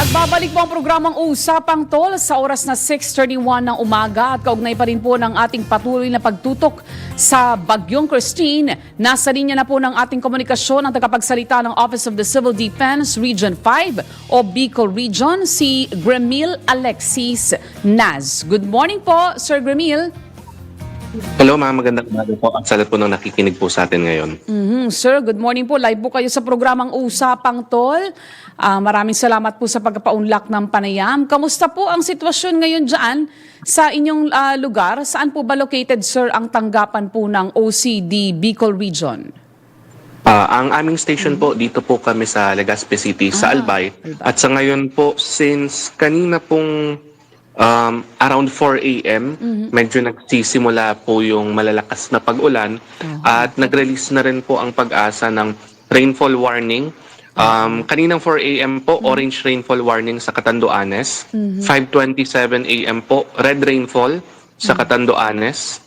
Nagbabalik po ang programang Usapang Tol sa oras na 6.31 ng umaga at kaugnay pa rin po ng ating patuloy na pagtutok sa Bagyong Christine. Nasa linya na po ng ating komunikasyon ang tagapagsalita ng Office of the Civil Defense Region 5 o Bicol Region, si Gremil Alexis Naz. Good morning po, Sir Gremil. Hello mga magandang umaga po at sa lahat po nang nakikinig po sa atin ngayon. Mhm, Sir, good morning po. Live po kayo sa programang Usapang Tol. Ah, maraming salamat po sa pagpapaunlak ng panayam. Kamusta po ang sitwasyon ngayon dyan sa inyong ah, lugar? Saan po ba located, sir, ang tanggapan po ng OCD Bicol Region? Ah, ang aming station po dito po kami sa Legazpi City sa Ah, Albay. Albay. At sa ngayon po since kanina pong um, around 4 a.m. Mm-hmm. medyo nagsisimula po yung malalakas na pag-ulan at nag-release na rin po ang pag-asa ng rainfall warning. Um, kaninang 4 a.m. po, orange rainfall warning sa Catanduanes. 5.27 a.m. po, red rainfall sa Catanduanes.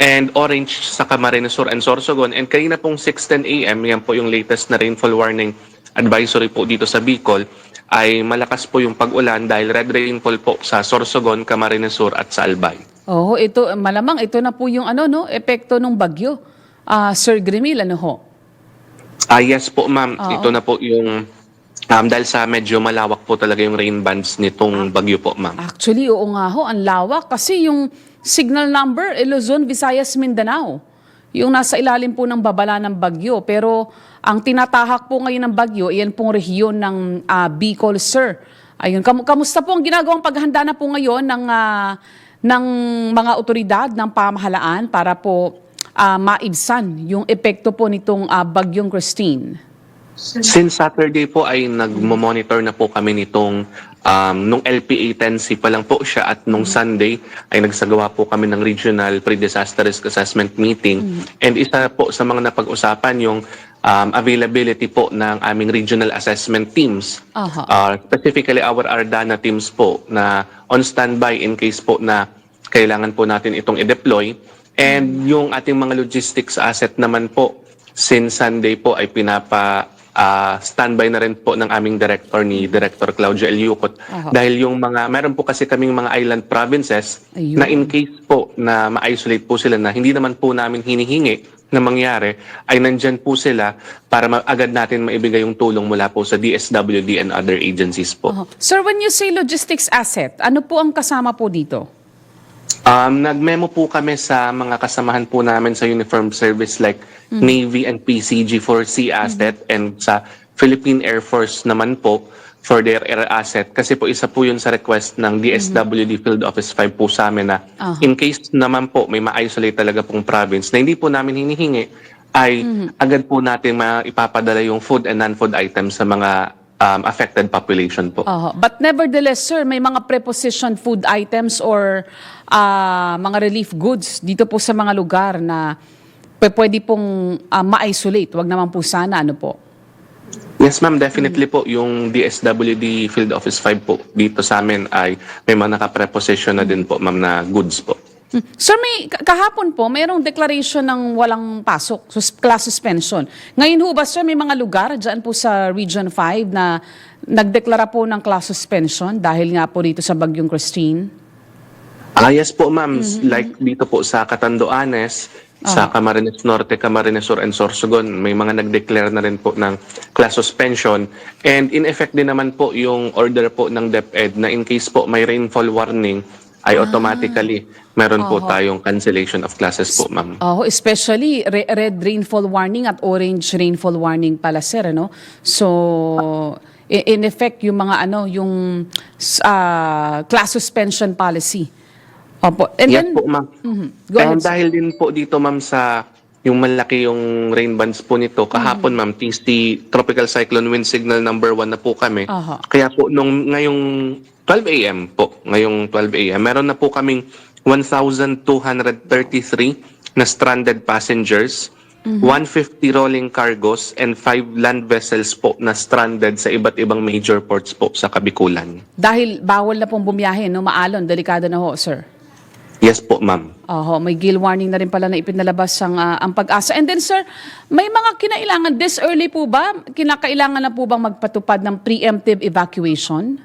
And orange sa Camarines Sur and Sorsogon. And kanina pong 6.10 a.m., yan po yung latest na rainfall warning advisory po dito sa Bicol, ay malakas po yung pag-ulan dahil red rainfall po sa Sorsogon, Camarines Sur at sa Albay. Oo, ito, malamang ito na po yung ano, no, epekto ng bagyo. Ah, Sir Grimil, ano ho? Ah, yes po ma'am, Oo. ito na po yung um, dahil sa medyo malawak po talaga yung rain bands nitong bagyo po ma'am. Actually, oo nga ho, ang lawak. Kasi yung signal number, Luzon, Visayas, Mindanao. Yung nasa ilalim po ng babala ng bagyo. Pero ang tinatahak po ngayon ng bagyo, iyan pong rehiyon ng ah, Bicol, sir. Ayun, kam- kamusta po ang ginagawang paghahanda na po ngayon ng, ah, ng mga otoridad ng pamahalaan para po ah, maibsan yung epekto po nitong ah, bagyong Christine? Since Saturday po ay nagmo-monitor na po kami nitong um, nung LPA 10C pa lang po siya at nung Sunday ay nagsagawa po kami ng regional pre-disaster risk assessment meeting and isa po sa mga napag-usapan yung um, availability po ng aming regional assessment teams. Aha. Uh, specifically our Ardana teams po na on standby in case po na kailangan po natin itong i-deploy. And yung ating mga logistics asset naman po, since Sunday po ay pinapa ah, standby na rin po ng aming director ni Director Claudio Eliucot. Aha. Dahil yung mga, meron po kasi kaming mga island provinces Ayun. na in case po na ma-isolate po sila na hindi naman po namin hinihingi na mangyari, ay nandyan po sila para agad natin maibigay yung tulong mula po sa DSWD and other agencies po. Aha. Sir, when you say logistics asset, ano po ang kasama po dito? Um, nagmemo po kami sa mga kasamahan po namin sa uniform service like Navy and PCG for sea asset and sa Philippine Air Force naman po for their air asset kasi po isa po yun sa request ng DSWD Field Office 5 po sa amin na Aha. in case naman po may ma-isolate talaga pong province na hindi po namin hinihingi ay agad po natin maipapadala yung food and non-food items sa mga um, affected population po. Aha. But nevertheless, sir, may mga prepositioned food items or ah, mga relief goods dito po sa mga lugar na pwede pong ah, ma-isolate. Wag naman po sana, ano po? Yes ma'am, definitely po yung DSWD Field Office 5 po dito sa amin ay may mga nakapreposition na din po ma'am na goods po. Hmm. Sir, may ka- kahapon po, mayroong declaration ng walang pasok, sus- class suspension. Ngayon ho ba, sir, may mga lugar dyan po sa Region 5 na nagdeklara po ng class suspension dahil nga po dito sa Bagyong Christine? Ah yes po ma'am, like dito po sa Catanduanes, sa Camarines Norte, Camarines Sur and Sorsogon, may mga nag-declare na rin po ng class suspension. And in effect din naman po yung order po ng DepEd na in case po may rainfall warning, ay automatically meron po Oho. tayong cancellation of classes po ma'am. Oh, especially re- red rainfall warning at orange rainfall warning pala sir, ano? So i- in effect yung mga ano, yung s- ah, class suspension policy. Opo. And yes then po ma'am. Mhm. Go ahead, And dahil din po dito ma'am sa yung malaki yung rain bands po nito, kahapon ma'am, TC Tropical Cyclone Wind Signal number 1 na po kami. Aha. Kaya po nung ngayong 12 a.m. po, ngayong 12 a.m. meron na po kaming 1,233 na stranded passengers, 150 rolling cargos, and 5 land vessels po na stranded sa iba't ibang major ports po sa Kabikulan. dahil bawal na pong bumiyahe, no, maalon, delikado na ho, sir. Yes po, ma'am. Oho, may gill warning na rin pala na ipinalabas ang, ah, ang pag-asa. And then sir, may mga kinailangan, this early po ba, kinakailangan na po bang magpatupad ng preemptive evacuation?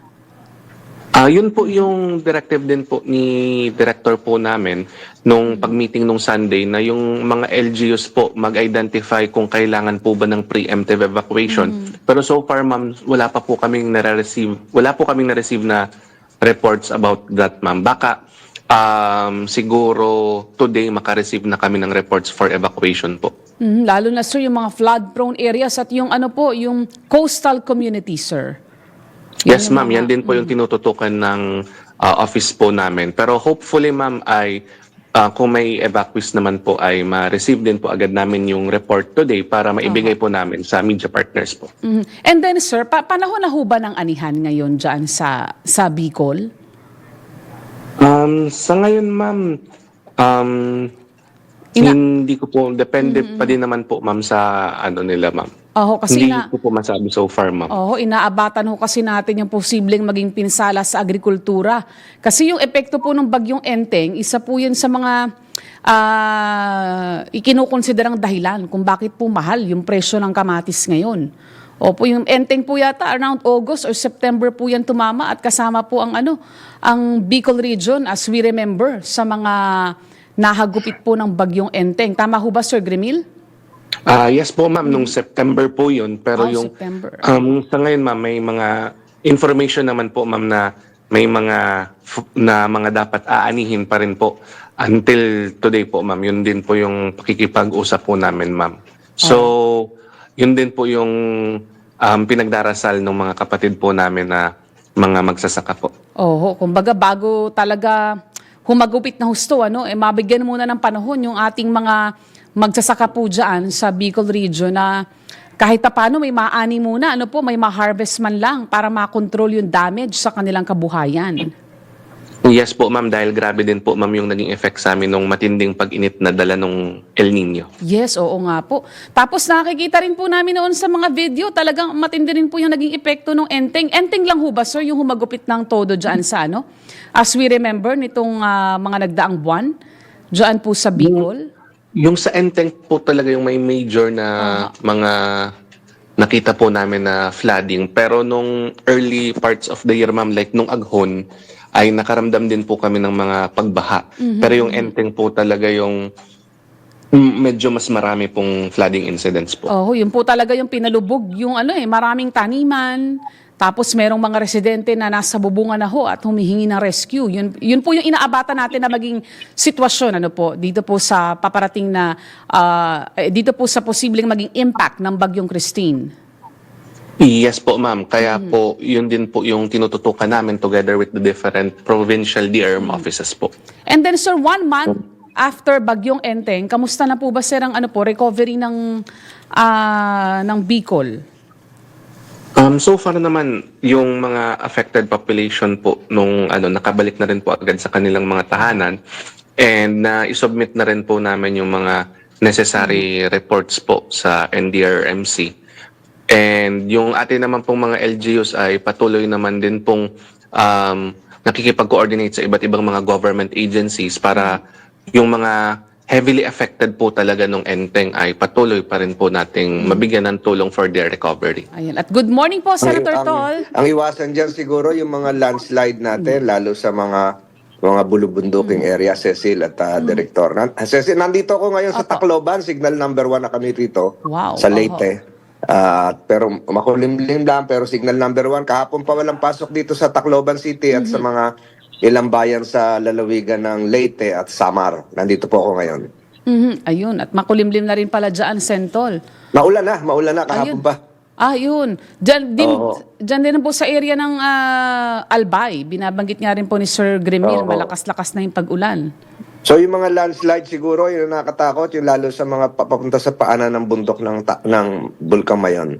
Ah, yun po yung directive din po ni director po namin nung pag-meeting nung Sunday na yung mga LGUs po mag-identify kung kailangan po ba ng preemptive evacuation. Pero so far ma'am, wala pa po kaming nare-receive, wala po kaming na-receive na reports about that ma'am. Baka um, siguro today makareceive na kami ng reports for evacuation po. Mhm, Lalo na sir, yung mga flood-prone areas at yung ano po, yung coastal community, sir. Yes, ma'am. Yan din po yung tinututukan ng uh, office po namin. Pero hopefully, ma'am, ay uh, kung may evacuees naman po ay ma-receive din po agad namin yung report today para maibigay po namin sa media partners po. Mhm. And then sir, pa- panahon na ho ba ng anihan ngayon dyan sa, sa Bicol? Um, sa ngayon, ma'am, um, Ina- hindi ko po, depende pa din naman po, ma'am, sa ano nila, ma'am. Oho, kasi hindi na, ko po masabi so far, ma'am. oho, inaabatan ho kasi natin yung posibleng maging pinsala sa agrikultura. Kasi yung epekto po ng bagyong Enteng, isa po yun sa mga ah ikinukonsiderang dahilan kung bakit po mahal yung presyo ng kamatis ngayon. Opo, yung Enteng po yata around August or September po yan tumama at kasama po ang ano, ang Bicol region as we remember sa mga nahagupit po ng bagyong Enteng. Tama ho ba Sir Grimil? Ah, yes po, ma'am, nung September po yun. Pero Oh, yung September. um, sa ngayon, ma'am, may mga information naman po, ma'am, na may mga na mga dapat aanihin pa rin po until today po, ma'am. Yun din po yung pakikipag-usap po namin, ma'am. So, yun din po yung um, pinagdarasal ng mga kapatid po namin na mga magsasaka po. Oo, kumbaga bago talaga humagupit na husto, ano, eh, mabigyan muna ng panahon yung ating mga magsasaka po dyan sa Bicol region na kahit pa paano may maani muna, ano po, may ma-harvest man lang para makontrol yung damage sa kanilang kabuhayan. Yes po, ma'am, dahil grabe din po, ma'am, yung naging effect sa amin nung matinding pag-init na dala nung El Nino. Yes, oo nga po. Tapos nakikita rin po namin noon sa mga video, talagang matindi rin po yung naging epekto ng enteng. Enteng lang ho ba, sir, yung humagupit ng todo dyan sa ano? As we remember, nitong ah, mga nagdaang buwan, dyan po sa Bicol. Yung sa Enteng po talaga yung may major na mga nakita po namin na flooding. Pero nung early parts of the year, ma'am, like nung Aghon, ay nakaramdam din po kami ng mga pagbaha. Pero yung Enteng po talaga yung medyo mas marami pong flooding incidents po. Oh, yun po talaga yung pinalubog, yung ano eh, maraming taniman. Tapos merong mga residente na nasa bubungan na ho at humihingi ng rescue. Yun, yun po yung inaabatan natin na maging sitwasyon ano po dito po sa paparating na eh, dito po sa posibleng maging impact ng bagyong Christine. Yes po, ma'am. Kaya po, yun din po yung tinututukan namin together with the different provincial DRM offices po. And then sir, one month after bagyong Enteng, kamusta na po ba sir ang ano po recovery ng ah, ng Bicol? Um, so far naman, yung mga affected population po nung ano, nakabalik na rin po agad sa kanilang mga tahanan and na isubmit na rin po namin yung mga necessary reports po sa NDRMC. And yung atin naman pong mga LGUs ay patuloy naman din pong um, nakikipag-coordinate sa iba't ibang mga government agencies para yung mga heavily affected po talaga nung enteng ay patuloy pa rin po nating mabigyan ng tulong for their recovery. Ayan. At good morning po, Senator ang, Tol. Ang iwasan dyan siguro yung mga landslide natin, lalo sa mga mga bulubunduking area, Cecil at uh, Director. Nan- Cecil, nandito ako ngayon sa Opo. Tacloban, signal number one na kami rito. Wow, Sa oho. Ah, pero makulimlim lang, pero signal number one. Kahapon pa walang pasok dito sa Tacloban City at sa mga ilang bayan sa lalawigan ng Leyte at Samar. Nandito po ako ngayon. Mhm, Ayun. At makulimlim na rin pala dyan, Sentol. Maulan na, maulan na kahapon Ayun. pa. Ah, yun. Diyan din, Oo. diyan din po sa area ng ah, Albay. Binabanggit nga rin po ni Sir Grimil, malakas-lakas na yung pag-ulan. So yung mga landslide siguro, yun ang nakakatakot, yung lalo sa mga papunta sa paanan ng bundok ng, ng Bulkang Mayon.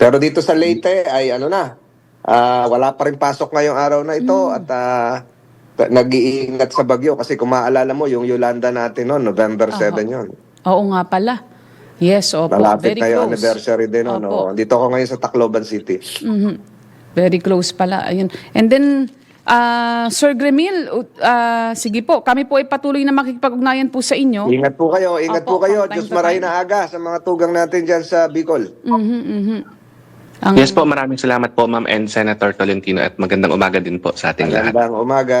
Pero dito sa Leyte ay ano na, ah, wala pa rin pasok ngayong araw na ito at ah, ta- nag-iingat sa bagyo kasi kung maalala mo yung Yolanda natin noon, November 7 yun. Oo nga pala. Yes, opo. Malapit Very na yung close. anniversary din. Opo. Ano. Dito ako ngayon sa Tacloban City. Mhm. Very close pala. Ayun. And then, ah, Sir Grimil, uh, sige po, kami po ay patuloy na makikipag-ugnayan po sa inyo. Ingat po kayo, ingat Opo, po kayo. time Diyos maray na aga sa mga tugang natin dyan sa Bicol. Mhm, mhm. Ang- Yes po, maraming salamat po Ma'am and Senator Tolentino at magandang umaga din po sa ating lahat. Magandang umaga.